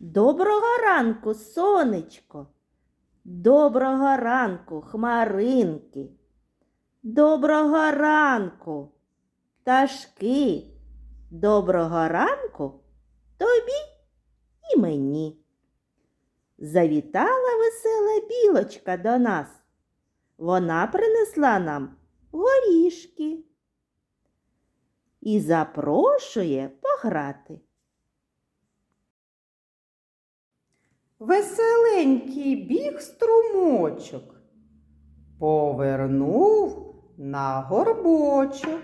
Доброго ранку, сонечко. Доброго ранку, хмаринки. Доброго ранку, пташки. Доброго ранку тобі і мені. Завітала весела білочка до нас. Вона принесла нам горішки і запрошує пограти. Веселенький біг струмочок, повернув на горбочок.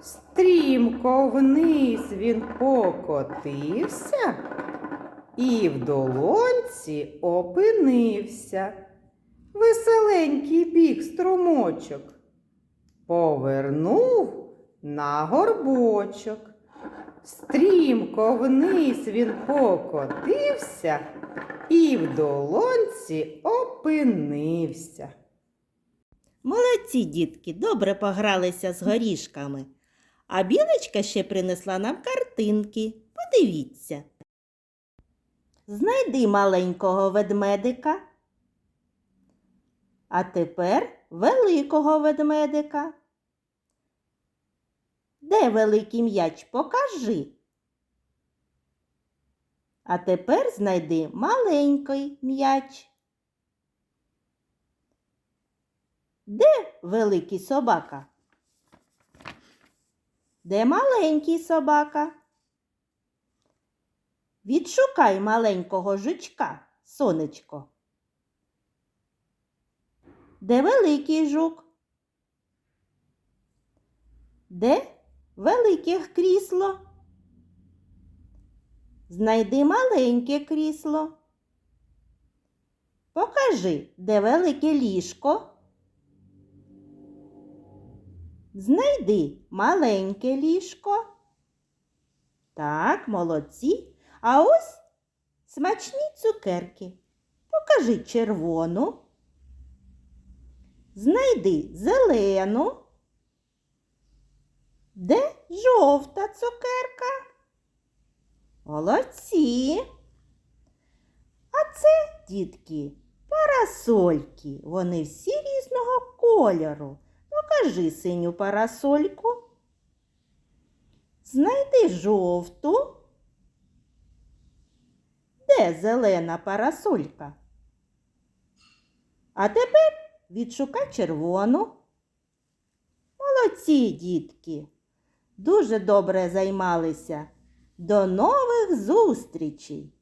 Стрімко вниз він покотився і в долонці опинився. Веселенький біг струмочок, повернув на горбочок. Стрімко вниз він покотився і в долонці опинився. Молодці, дітки, добре погралися з горішками. А білочка ще принесла нам картинки. Подивіться. Знайди маленького ведмедика. А тепер великого ведмедика. Де великий м'яч? Покажи. А тепер знайди маленький м'яч. Де великий собака? Де маленький собака? Відшукай маленького жучка, сонечко. Де великий жук? Де велике крісло? Знайди маленьке крісло. Покажи, де велике ліжко. Знайди маленьке ліжко. Так, молодці. А ось смачні цукерки. Покажи червону. Знайди зелену. Де жовта цукерка? Молодці. А це, дітки, парасольки. Вони всі різного кольору. Покажи синю парасольку. Знайди жовту. Де зелена парасолька? А тепер відшукай червону. Молодці, дітки. Дуже добре займалися. До нових зустрічей!